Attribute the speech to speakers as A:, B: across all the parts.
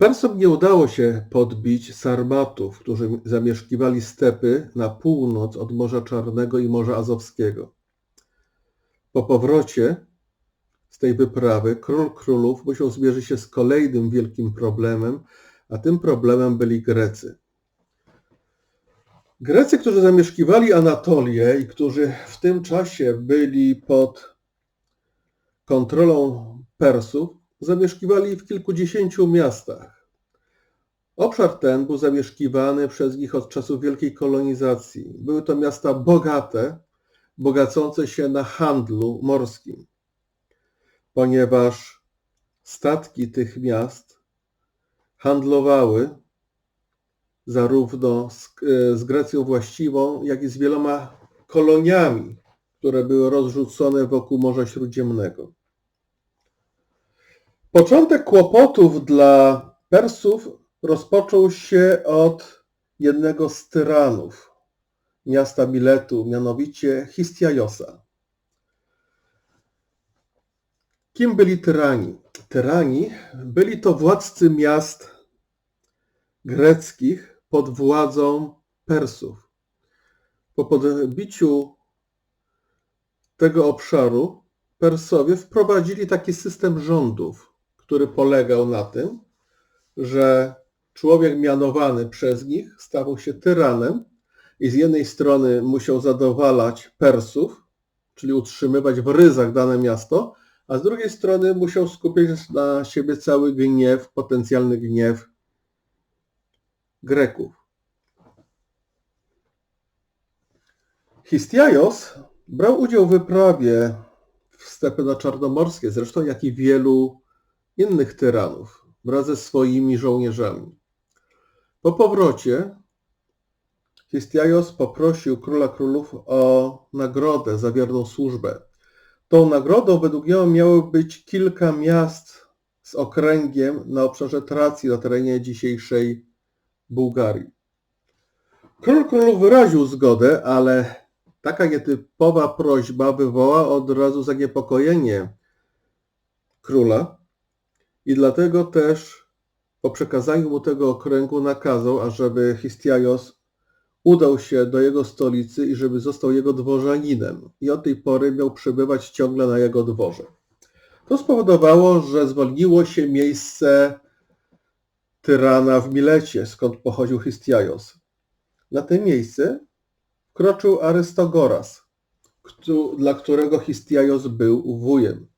A: Persom nie udało się podbić Sarmatów, którzy zamieszkiwali stepy na północ od Morza Czarnego i Morza Azowskiego. Po powrocie z tej wyprawy król królów musiał zmierzyć się z kolejnym wielkim problemem, a tym problemem byli Grecy. Grecy, którzy zamieszkiwali Anatolię i którzy w tym czasie byli pod kontrolą Persów, zamieszkiwali w kilkudziesięciu miastach. Obszar ten był zamieszkiwany przez nich od czasów wielkiej kolonizacji. Były to miasta bogate, bogacące się na handlu morskim, ponieważ statki tych miast handlowały zarówno z, e, z Grecją właściwą, jak i z wieloma koloniami, które były rozrzucone wokół Morza Śródziemnego. Początek kłopotów dla Persów rozpoczął się od jednego z tyranów miasta Miletu, mianowicie Histiajosa. Kim byli tyrani? Tyrani byli to władcy miast greckich pod władzą Persów. Po podbiciu tego obszaru Persowie wprowadzili taki system rządów, który polegał na tym, że człowiek mianowany przez nich stawał się tyranem i z jednej strony musiał zadowalać Persów, czyli utrzymywać w ryzach dane miasto, a z drugiej strony musiał skupić na siebie cały gniew, potencjalny gniew Greków. Histiajos brał udział w wyprawie w stepy na Czarnomorskie, zresztą jak i wielu innych tyranów wraz ze swoimi żołnierzami. Po powrocie Histiajos poprosił króla królów o nagrodę za wierną służbę. Tą nagrodą według niego miało być kilka miast z okręgiem na obszarze Tracji na terenie dzisiejszej Bułgarii. Król królów wyraził zgodę, ale taka nietypowa prośba wywołała od razu zaniepokojenie króla, i dlatego też po przekazaniu mu tego okręgu nakazał, ażeby Histiajos udał się do jego stolicy i żeby został jego dworzaninem i od tej pory miał przebywać ciągle na jego dworze. To spowodowało, że zwolniło się miejsce tyrana w Milecie, skąd pochodził Histiajos. Na to miejsce wkroczył Arystogoras, dla którego Histiajos był wujem.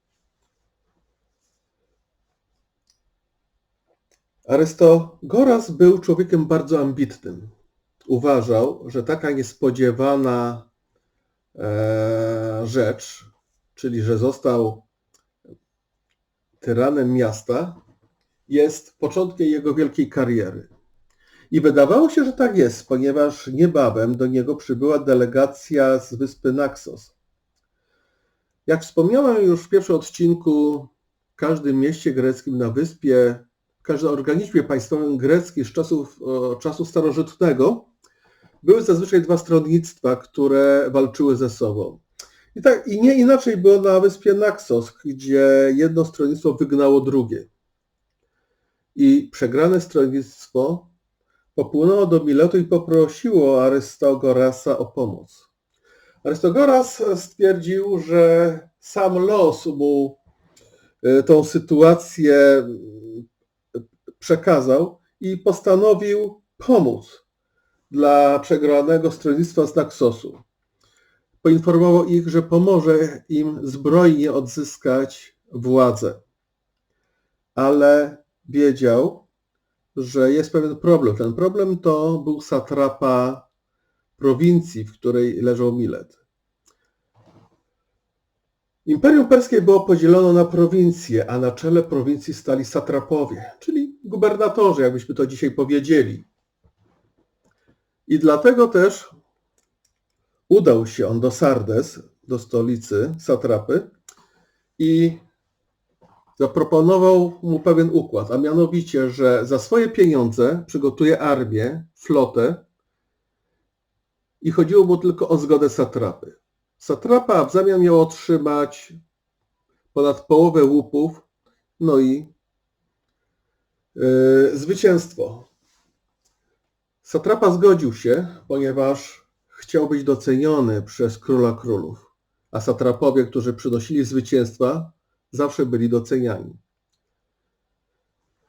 A: Arystogoras był człowiekiem bardzo ambitnym. Uważał, że taka niespodziewana e, rzecz, czyli że został tyranem miasta, jest początkiem jego wielkiej kariery. I wydawało się, że tak jest, ponieważ niebawem do niego przybyła delegacja z wyspy Naxos. Jak wspomniałem już w pierwszym odcinku, w każdym mieście greckim na wyspie każdym organizmie państwowym greckim z czasów, czasu starożytnego były zazwyczaj dwa stronnictwa, które walczyły ze sobą. I, tak, I nie inaczej było na wyspie Naxos, gdzie jedno stronnictwo wygnało drugie. I przegrane stronnictwo popłynęło do Miletu i poprosiło Arystogorasa o pomoc. Arystogoras stwierdził, że sam los mu e, tą sytuację przekazał i postanowił pomóc dla przegranego stronnictwa z Naxosu. Poinformował ich, że pomoże im zbrojnie odzyskać władzę. Ale wiedział, że jest pewien problem. Ten problem to był satrapa prowincji, w której leżał Milet. Imperium Perskie było podzielone na prowincje, a na czele prowincji stali satrapowie, czyli gubernatorzy, jakbyśmy to dzisiaj powiedzieli. I dlatego też udał się on do Sardes, do stolicy satrapy i zaproponował mu pewien układ, a mianowicie, że za swoje pieniądze przygotuje armię, flotę i chodziło mu tylko o zgodę satrapy. Satrapa w zamian miał otrzymać ponad połowę łupów, no i Yy, Zwycięstwo. Satrapa zgodził się, ponieważ chciał być doceniony przez króla królów, a satrapowie, którzy przynosili zwycięstwa, zawsze byli doceniani.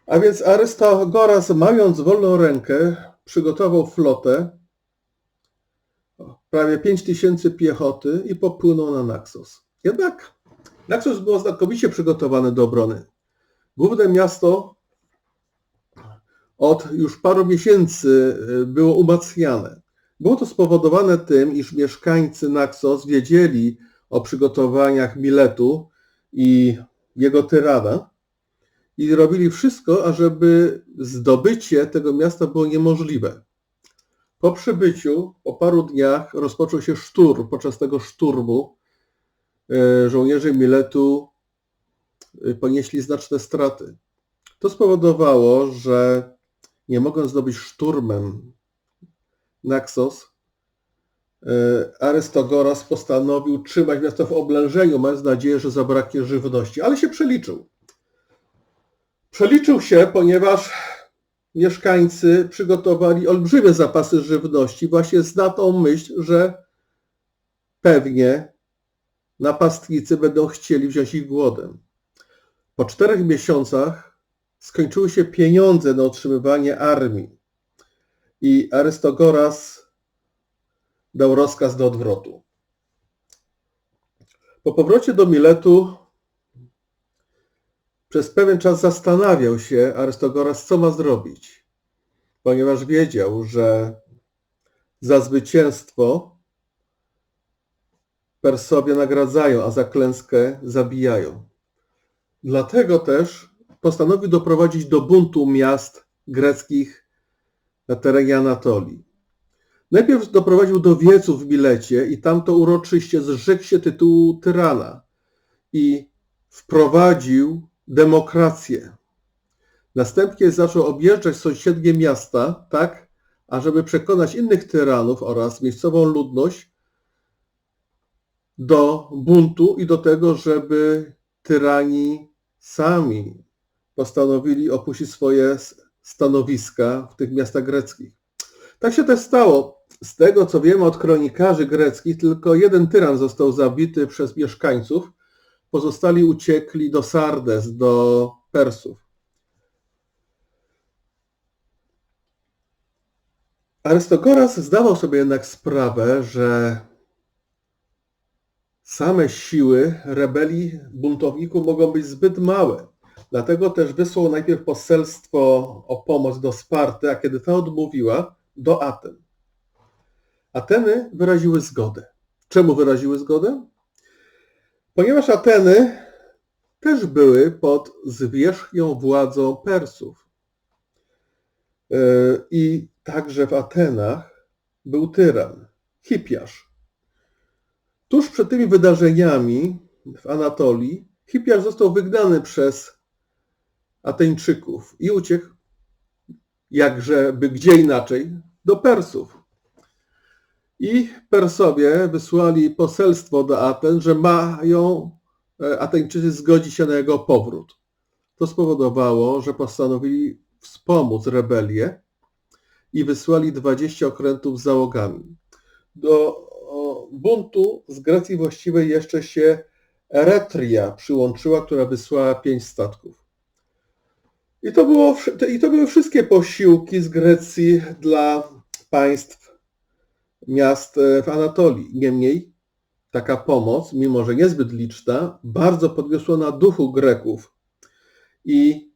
A: A więc Arystogoras, mając wolną rękę, przygotował flotę, prawie 5 tysięcy piechoty i popłynął na Naxos. Jednak Naxos było znakomicie przygotowane do obrony. Główne miasto od już paru miesięcy y, było umacniane. Było to spowodowane tym, iż mieszkańcy Naxos wiedzieli o przygotowaniach Miletu i jego tyrana i robili wszystko, ażeby zdobycie tego miasta było niemożliwe. Po przybyciu, po paru dniach rozpoczął się szturm. Podczas tego szturmu y, żołnierze Miletu y, ponieśli znaczne straty. To spowodowało, że nie mogąc zdobyć szturmem Naxos, e, Arystogoras postanowił trzymać miasto w oblężeniu, mając nadzieję, że zabraknie żywności, ale się przeliczył. Przeliczył się, ponieważ mieszkańcy przygotowali olbrzymie zapasy żywności, właśnie zna tą myśl, że pewnie napastnicy będą chcieli wziąć ich głodem. Po czterech miesiącach skończyły się pieniądze na utrzymywanie armii i Arystogoras dał rozkaz do odwrotu. Po powrocie do Miletu przez pewien czas zastanawiał się Arystogoras, co ma zrobić, ponieważ wiedział, że za zwycięstwo Persowie nagradzają, a za klęskę zabijają. Dlatego też postanowił doprowadzić do buntu miast greckich na terenie Anatolii. Najpierw doprowadził do wieców w Milecie i tam to uroczyście zrzekł się tytułu tyrana i wprowadził demokrację. Następnie zaczął objeżdżać sąsiednie miasta, tak, ażeby przekonać innych tyranów oraz miejscową ludność do buntu i do tego, żeby tyrani sami postanowili opuścić swoje stanowiska w tych miastach greckich. Tak się też stało. Z tego, co wiemy od kronikarzy greckich, tylko jeden tyran został zabity przez mieszkańców, pozostali uciekli do Sardes, do Persów. Arystogoras zdawał sobie jednak sprawę, że same siły rebelii buntowników mogą być zbyt małe. Dlatego też wysłał najpierw poselstwo o pomoc do Sparty, a kiedy ta odmówiła, do Aten. Ateny wyraziły zgodę. Czemu wyraziły zgodę? Ponieważ Ateny też były pod zwierzchnią władzą Persów. E, I także w Atenach był tyran, Hipiasz. Tuż przed tymi wydarzeniami w Anatolii Hipiasz został wygnany przez Ateńczyków i uciekł, jakżeby gdzie inaczej, do Persów. I Persowie wysłali poselstwo do Aten, że mają e, Ateńczycy zgodzić się na jego powrót. To spowodowało, że postanowili wspomóc rebelię i wysłali 20 okrętów z załogami. Do buntu z Grecji właściwej jeszcze się Eretria przyłączyła, która wysłała pięć statków. I to, było, I to były wszystkie posiłki z Grecji dla państw, miast e, w Anatolii. Niemniej taka pomoc, mimo że niezbyt liczna, bardzo podniosła na duchu Greków. I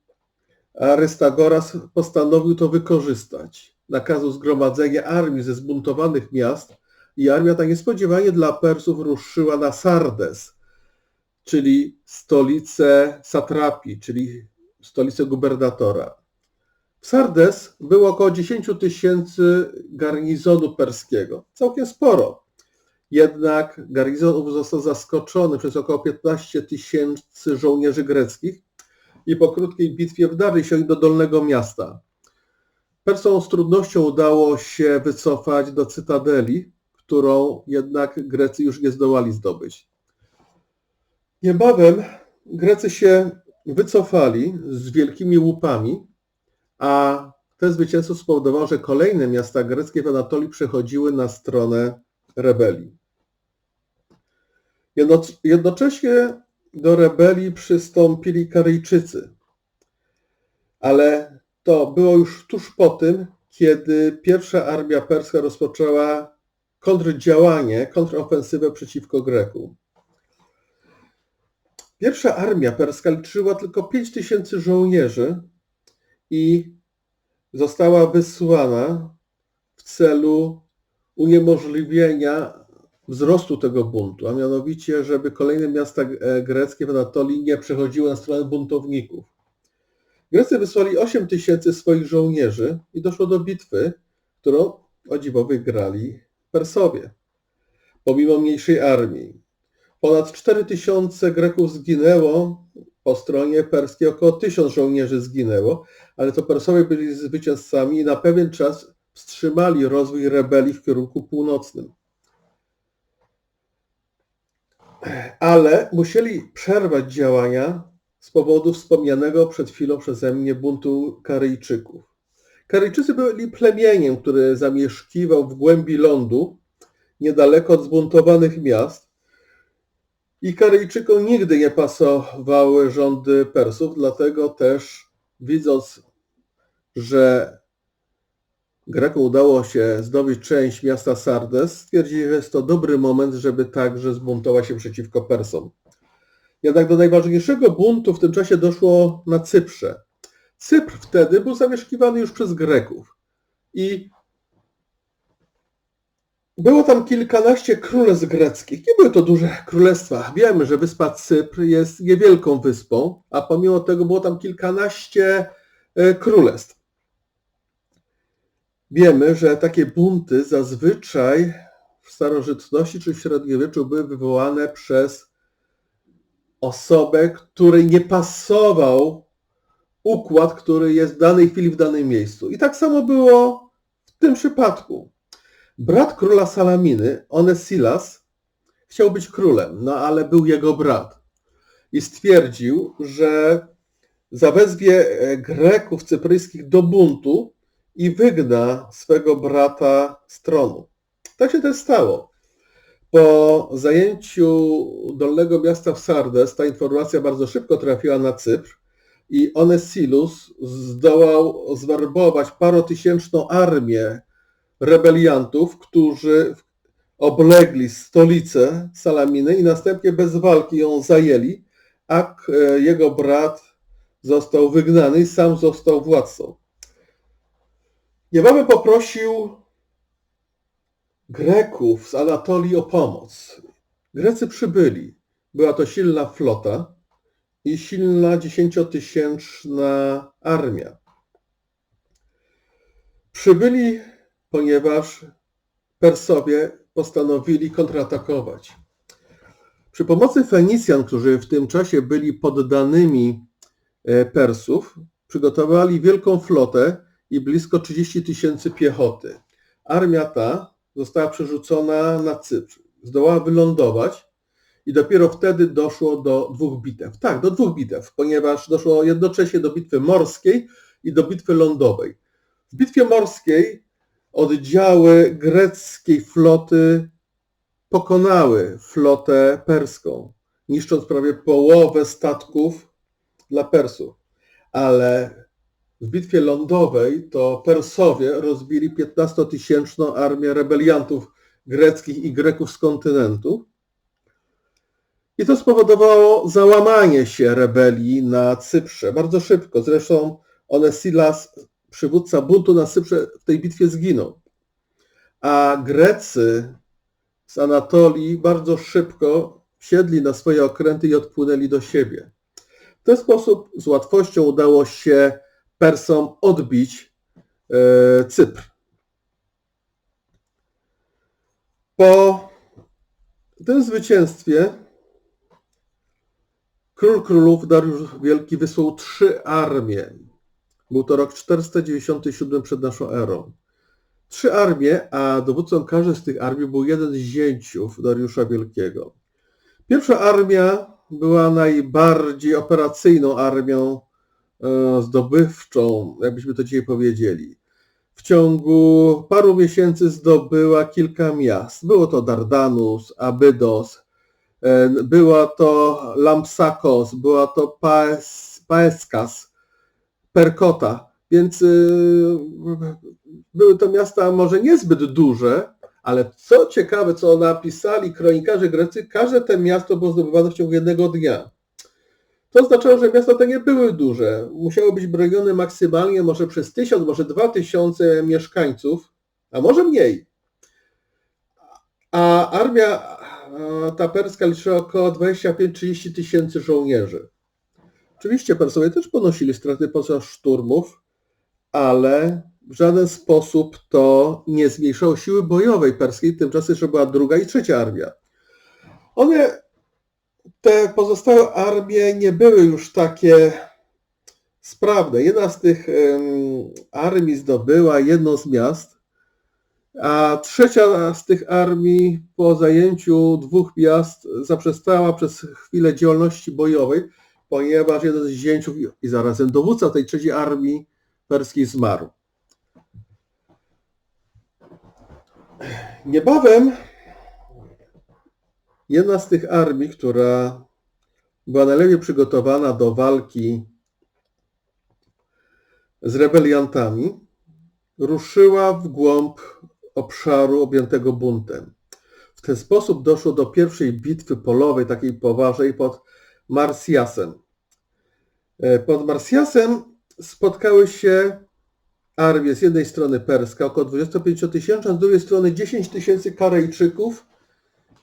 A: Arystagoras postanowił to wykorzystać. Nakazał zgromadzenie armii ze zbuntowanych miast i armia ta niespodziewanie dla Persów ruszyła na Sardes, czyli stolicę satrapii, czyli stolicę gubernatora. W Sardes było około 10 tysięcy garnizonu perskiego. Całkiem sporo. Jednak garnizon został zaskoczony przez około 15 tysięcy żołnierzy greckich i po krótkiej bitwie wdarli się do Dolnego Miasta. Persom z trudnością udało się wycofać do cytadeli, którą jednak Grecy już nie zdołali zdobyć. Niebawem Grecy się wycofali z wielkimi łupami a te zwycięstwo spowodowało, że kolejne miasta greckie w Anatolii przechodziły na stronę rebelii. Jedno- Jednocześnie do rebelii przystąpili Karyjczycy, ale to było już tuż po tym, kiedy pierwsza armia perska rozpoczęła kontrdziałanie, kontrofensywę przeciwko Grekom. Pierwsza armia perska liczyła tylko 5 tysięcy żołnierzy i została wysłana w celu uniemożliwienia wzrostu tego buntu, a mianowicie, żeby kolejne miasta e, greckie w Anatolii nie przechodziły na stronę buntowników. Grecy wysłali 8 tysięcy swoich żołnierzy i doszło do bitwy, którą o dziwo wygrali Persowie, pomimo mniejszej armii. Ponad 4 tysiące Greków zginęło, po stronie perskiej około 1000 żołnierzy zginęło, ale to Persowie byli zwycięzcami i na pewien czas wstrzymali rozwój rebelii w kierunku północnym. Ale musieli przerwać działania z powodu wspomnianego przed chwilą przeze mnie buntu Karyjczyków. Karyjczycy byli plemieniem, które zamieszkiwał w głębi lądu, niedaleko od zbuntowanych miast. I Karyjczykom nigdy nie pasowały rządy Persów, dlatego też widząc, że Grekom udało się zdobyć część miasta Sardes, stwierdzili, że jest to dobry moment, żeby także zbuntować się przeciwko Persom. Jednak do najważniejszego buntu w tym czasie doszło na Cyprze. Cypr wtedy był zamieszkiwany już przez Greków i było tam kilkanaście królestw greckich. Nie były to duże królestwa. Wiemy, że wyspa Cypr jest niewielką wyspą, a pomimo tego było tam kilkanaście e, królestw. Wiemy, że takie bunty zazwyczaj w starożytności czy w średniowieczu były wywołane przez osobę, której nie pasował układ, który jest w danej chwili w danym miejscu. I tak samo było w tym przypadku. Brat króla Salaminy, Onesilas, chciał być królem, no ale był jego brat. I stwierdził, że zawezwie e, Greków cypryjskich do buntu i wygna swego brata z tronu. Tak się też stało. Po zajęciu dolnego miasta w Sardes ta informacja bardzo szybko trafiła na Cypr i Onesilus zdołał zwerbować parotysięczną armię rebeliantów, którzy oblegli stolicę Salaminy i następnie bez walki ją zajęli, a e, jego brat został wygnany i sam został władcą. Niebawem poprosił Greków z Anatolii o pomoc. Grecy przybyli. Była to silna flota i silna dziesięciotysięczna armia. Przybyli, ponieważ Persowie postanowili kontratakować. Przy pomocy Fenicjan, którzy w tym czasie byli poddanymi e, Persów, przygotowali wielką flotę i blisko 30 tysięcy piechoty. Armia ta została przerzucona na Cypr. Zdołała wylądować i dopiero wtedy doszło do dwóch bitew. Tak, do dwóch bitew, ponieważ doszło jednocześnie do bitwy morskiej i do bitwy lądowej. W bitwie morskiej oddziały greckiej floty pokonały flotę perską, niszcząc prawie połowę statków dla Persów. Ale w bitwie lądowej to Persowie rozbili 15-tysięczną armię rebeliantów greckich i Greków z kontynentu. I to spowodowało załamanie się rebelii na Cyprze bardzo szybko. Zresztą Onesilas, przywódca buntu na Cyprze, w tej bitwie zginął. A Grecy z Anatolii bardzo szybko siedli na swoje okręty i odpłynęli do siebie. W ten sposób z łatwością udało się Persom odbić e, Cypr. Po tym zwycięstwie król królów Dariusz Wielki wysłał trzy armie. Był to rok 497 przed naszą erą. Trzy armie, a dowódcą każdej z tych armii był jeden z zięciów Dariusza Wielkiego. Pierwsza armia była najbardziej operacyjną armią e, zdobywczą, jakbyśmy to dzisiaj powiedzieli. W ciągu paru miesięcy zdobyła kilka miast. Było to Dardanus, Abydos, e, była to Lampsakos, była to Paes, Paeskas, Perkota, więc y, były to miasta może niezbyt duże, ale co ciekawe, co napisali kronikarze grecy, każde te miasto było zdobywane w ciągu jednego dnia. To oznaczało, że miasta te nie były duże. Musiały być bronione maksymalnie może przez tysiąc, może dwa tysiące mieszkańców, a może mniej. A armia ta perska liczyła około 25-30 tysięcy żołnierzy. Oczywiście Persowie też ponosili straty podczas szturmów, ale w żaden sposób to nie zmniejszało siły bojowej perskiej, tymczasem że była druga i trzecia armia. One, te pozostałe armie nie były już takie sprawne. Jedna z tych armii zdobyła jedno z miast, a trzecia z tych armii po zajęciu dwóch miast zaprzestała przez chwilę działalności bojowej, ponieważ jeden z zięciów i zarazem dowódca tej trzeciej armii perskiej zmarł. Niebawem jedna z tych armii, która była najlepiej przygotowana do walki z rebeliantami, ruszyła w głąb obszaru objętego buntem. W ten sposób doszło do pierwszej bitwy polowej, takiej poważnej pod Marsjasem. E, pod Marsjasem spotkały się armie z jednej strony perska, około 25 tysięcy, a z drugiej strony 10 tysięcy Karejczyków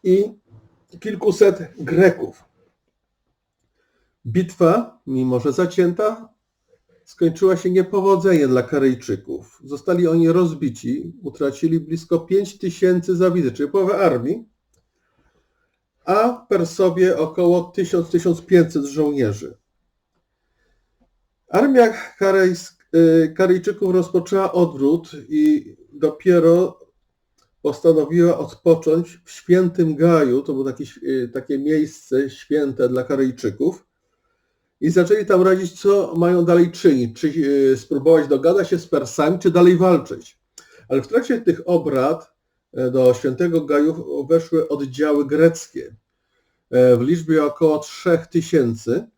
A: i kilkuset Greków. Bitwa, mimo że zacięta, skończyła się niepowodzeniem dla Karejczyków. Zostali oni rozbici, utracili blisko 5 tysięcy zabitych, czyli połowę armii, a Persowie około 1000-1500 żołnierzy. Armia y, Karyjczyków rozpoczęła odwrót i dopiero postanowiła odpocząć w Świętym Gaju, to było takie, y, takie miejsce święte dla Karyjczyków i zaczęli tam radzić, co mają dalej czynić, czy y, spróbować dogadać się z Persami, czy dalej walczyć. Ale w trakcie tych obrad do Świętego Gaju weszły oddziały greckie w liczbie około 3000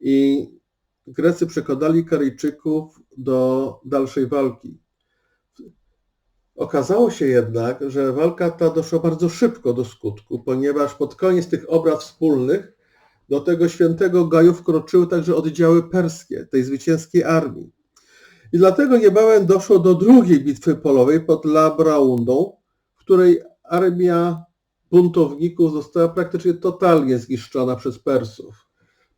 A: i Grecy przekonali Karyjczyków do dalszej walki. Okazało się jednak, że walka ta doszła bardzo szybko do skutku, ponieważ pod koniec tych obrad wspólnych do tego świętego Gaju wkroczyły także oddziały perskie, tej zwycięskiej armii. I dlatego niebawem doszło do drugiej bitwy polowej pod Labraundą, której armia buntowników została praktycznie totalnie zniszczona przez Persów.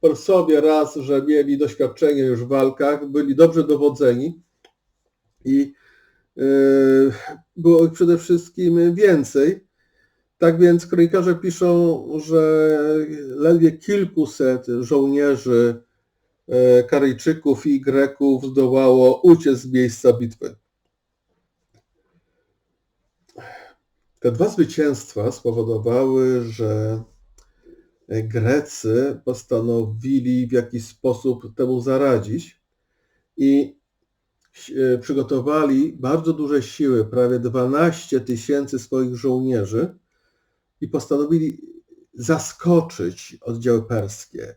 A: Persowie raz, że mieli doświadczenie już w walkach, byli dobrze dowodzeni i yy, było ich przede wszystkim więcej. Tak więc kronikarze piszą, że ledwie kilkuset żołnierzy yy, Karyjczyków i Greków zdołało uciec z miejsca bitwy. Te dwa zwycięstwa spowodowały, że Grecy postanowili w jakiś sposób temu zaradzić i e, przygotowali bardzo duże siły, prawie 12 tysięcy swoich żołnierzy i postanowili zaskoczyć oddziały perskie.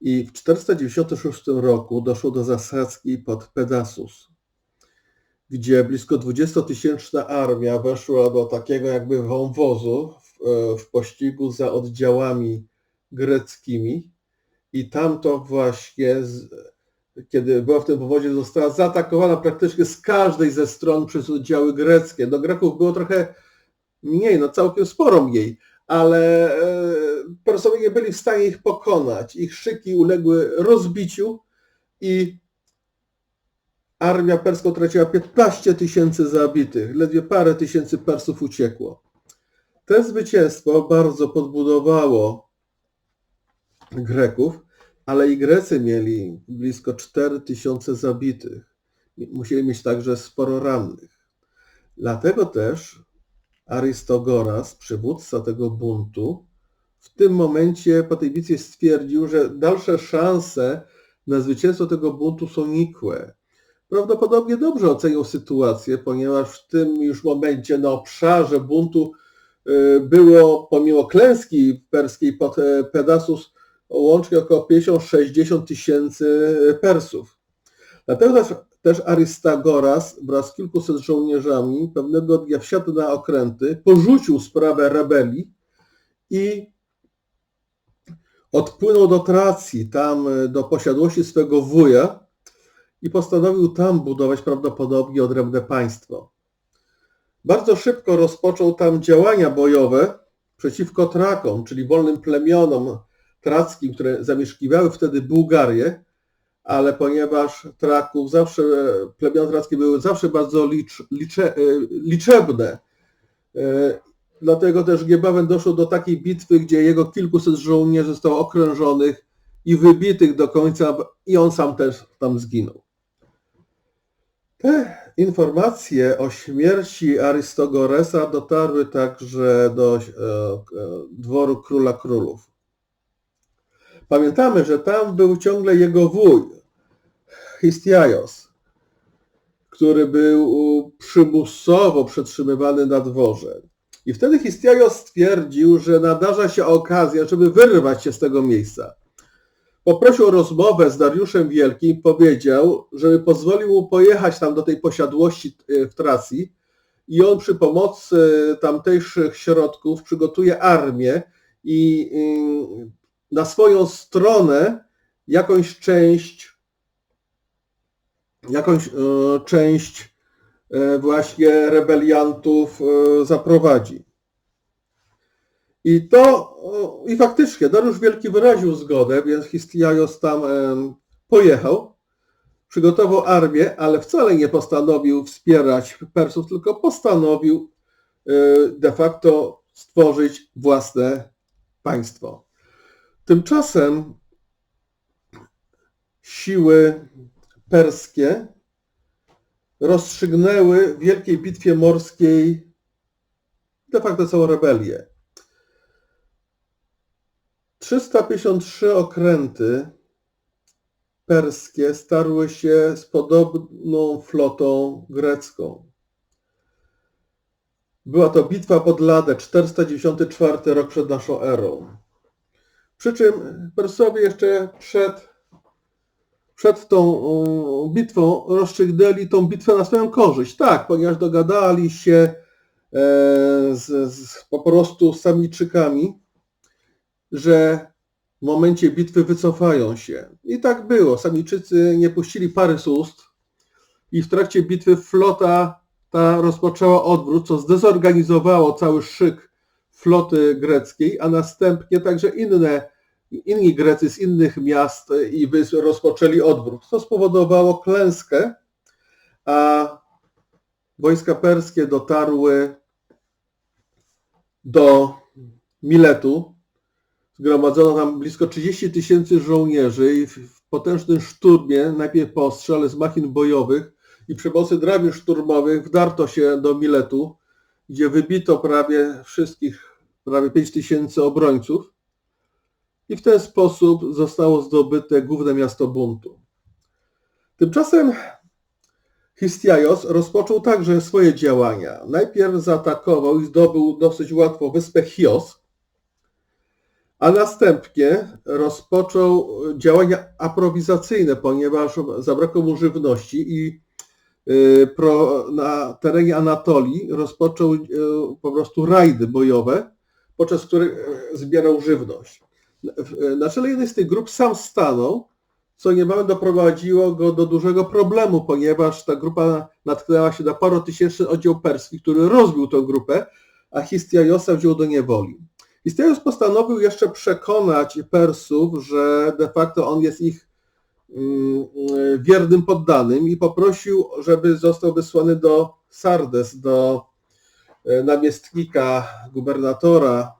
A: I w 496 roku doszło do zasadzki pod Pedasus, gdzie blisko 20-tysięczna armia weszła do takiego jakby wąwozu E, w pościgu za oddziałami greckimi i tam to właśnie, kiedy była w tym powodzie, została zaatakowana praktycznie z każdej ze stron przez oddziały greckie. Do Greków było trochę mniej, no całkiem sporo mniej, ale e, Persowie nie byli w stanie ich pokonać. Ich szyki uległy rozbiciu i armia perska utraciła 15 tysięcy zabitych. Ledwie parę tysięcy Persów uciekło. To zwycięstwo bardzo podbudowało Greków, ale i Grecy mieli blisko 4000 zabitych. Musieli mieć także sporo rannych. Dlatego też Arystogoras, przywódca tego buntu, w tym momencie po tej bitwie stwierdził, że dalsze szanse na zwycięstwo tego buntu są nikłe. Prawdopodobnie dobrze ocenił sytuację, ponieważ w tym już momencie na obszarze buntu y, było, pomimo klęski perskiej pod e, Pedasus, łącznie około 50-60 tysięcy Persów. Dlatego też, też Arystagoras wraz z kilkuset żołnierzami pewnego dnia wsiadł na okręty, porzucił sprawę rebelii i odpłynął do Tracji, tam e, do posiadłości swego wuja i postanowił tam budować prawdopodobnie odrębne państwo. Bardzo szybko rozpoczął tam działania bojowe przeciwko Trakom, czyli wolnym plemionom trackim, które zamieszkiwały wtedy Bułgarię, ale ponieważ Traków zawsze, plemiona trackie były zawsze bardzo licz, licze, e, liczebne, e, dlatego też niebawem doszło do takiej bitwy, gdzie jego kilkuset żołnierzy zostało okrążonych i wybitych do końca i on sam też tam zginął. Informacje o śmierci Arystogoresa dotarły także do e, dworu króla królów. Pamiętamy, że tam był ciągle jego wuj, Histiaios, który był przymusowo przetrzymywany na dworze. I wtedy Histiaios stwierdził, że nadarza się okazja, żeby wyrwać się z tego miejsca. Poprosił o rozmowę z Dariuszem Wielkim powiedział, żeby pozwolił mu pojechać tam do tej posiadłości e, w Tracji i on przy pomocy tamtejszych środków przygotuje armię i na swoją stronę jakąś część jakąś e, część e, właśnie rebeliantów zaprowadzi. I to, i faktycznie Dariusz Wielki wyraził zgodę, więc Histiaios tam pojechał, przygotował armię, ale wcale nie postanowił wspierać Persów, tylko postanowił e, de facto stworzyć własne państwo. Tymczasem siły perskie rozstrzygnęły w wielkiej bitwie morskiej de facto całą rebelię. 353 okręty perskie starły się z podobną flotą grecką. Była to bitwa pod Ladę, 494 rok przed naszą erą. Przy czym Persowie jeszcze przed, przed tą bitwą rozstrzygnęli tą bitwę na swoją korzyść. Tak, ponieważ dogadali się e, z, z, po prostu z Samiczykami, że w momencie bitwy wycofają się. I tak było. Samiczycy nie puścili pary z ust i w trakcie bitwy flota ta rozpoczęła odwrót, co zdezorganizowało cały szyk floty greckiej, a następnie także inne, inni Grecy z innych miast i wysp rozpoczęli odwrót. To spowodowało klęskę, a wojska perskie dotarły do Miletu, Zgromadzono tam blisko 30 tysięcy żołnierzy i w potężnym szturmie, najpierw postrze, ale z machin bojowych i przy pomocy drabin szturmowych wdarto się do Miletu, gdzie wybito prawie wszystkich, prawie 5 tysięcy obrońców i w ten sposób zostało zdobyte główne miasto buntu. Tymczasem Histiaios rozpoczął także swoje działania. Najpierw zaatakował i zdobył dosyć łatwo wyspę Chios, a następnie rozpoczął działania aprowizacyjne, ponieważ zabrakło mu żywności i y, na terenie Anatolii rozpoczął y, po prostu rajdy bojowe, podczas których y, zbierał żywność. Na czele jednej z tych grup sam stanął, co niebawem doprowadziło go do dużego problemu, ponieważ ta grupa natknęła się na parotysięczny oddział perski, który rozbił tę grupę, a Histiajosa wziął do niewoli. Istaios postanowił jeszcze przekonać Persów, że de facto on jest ich mm, wiernym poddanym i poprosił, żeby został wysłany do Sardes, do e, namiestnika, gubernatora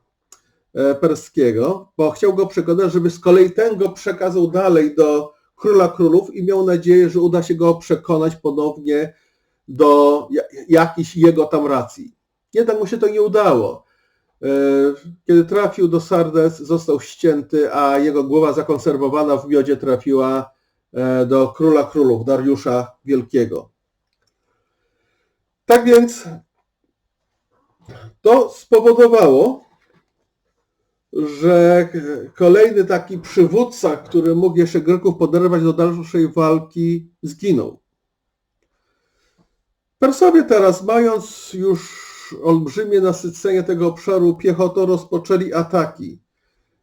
A: e, perskiego, bo chciał go przekonać, żeby z kolei ten go przekazał dalej do króla królów i miał nadzieję, że uda się go przekonać ponownie do jakiejś jego tam racji. Jednak mu się to nie udało. E, kiedy trafił do Sardes, został ścięty, a jego głowa zakonserwowana w miodzie trafiła e, do króla królów, Dariusza Wielkiego. Tak więc to spowodowało, że kolejny taki przywódca, który mógł jeszcze Greków poderwać do dalszej walki, zginął. Persowie teraz, mając już olbrzymie nasycenie tego obszaru piechotą, rozpoczęli ataki.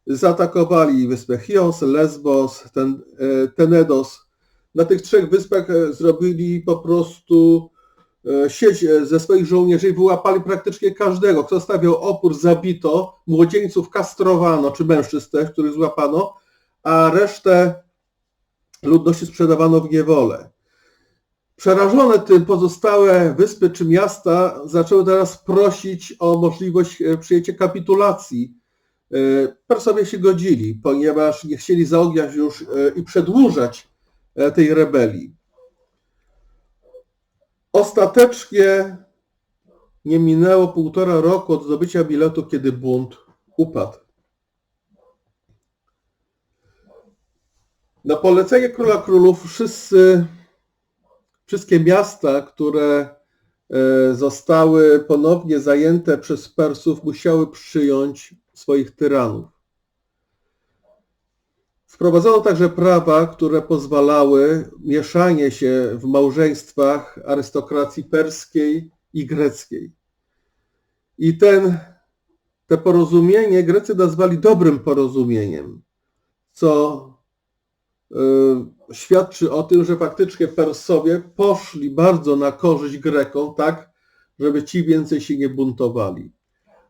A: Zaatakowali wyspę Chios, Lesbos, ten, e, Tenedos. Na tych trzech wyspach e, zrobili po prostu e, sieć ze swoich żołnierzy i wyłapali praktycznie każdego. Kto stawiał opór, zabito, młodzieńców kastrowano, czy mężczyzn też, których złapano, a resztę ludności sprzedawano w niewolę. Przerażone tym pozostałe wyspy czy miasta zaczęły teraz prosić o możliwość e, przyjęcia kapitulacji. E, Persowie się godzili, ponieważ nie chcieli zaogniać już e, i przedłużać tej rebelii. Ostatecznie nie minęło półtora roku od zdobycia biletu, kiedy bunt upadł. Na polecenie króla królów wszyscy, wszystkie miasta, które e, zostały ponownie zajęte przez Persów, musiały przyjąć swoich tyranów. Wprowadzono także prawa, które pozwalały mieszanie się w małżeństwach arystokracji perskiej i greckiej. I ten, te porozumienie Grecy nazwali dobrym porozumieniem, co świadczy o tym, że faktycznie Persowie poszli bardzo na korzyść Grekom, tak, żeby ci więcej się nie buntowali.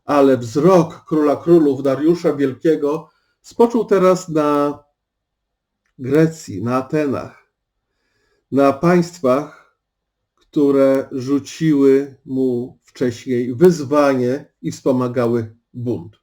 A: Ale wzrok króla królów Dariusza Wielkiego spoczął teraz na Grecji, na Atenach, na państwach, które rzuciły mu wcześniej wyzwanie i wspomagały bunt.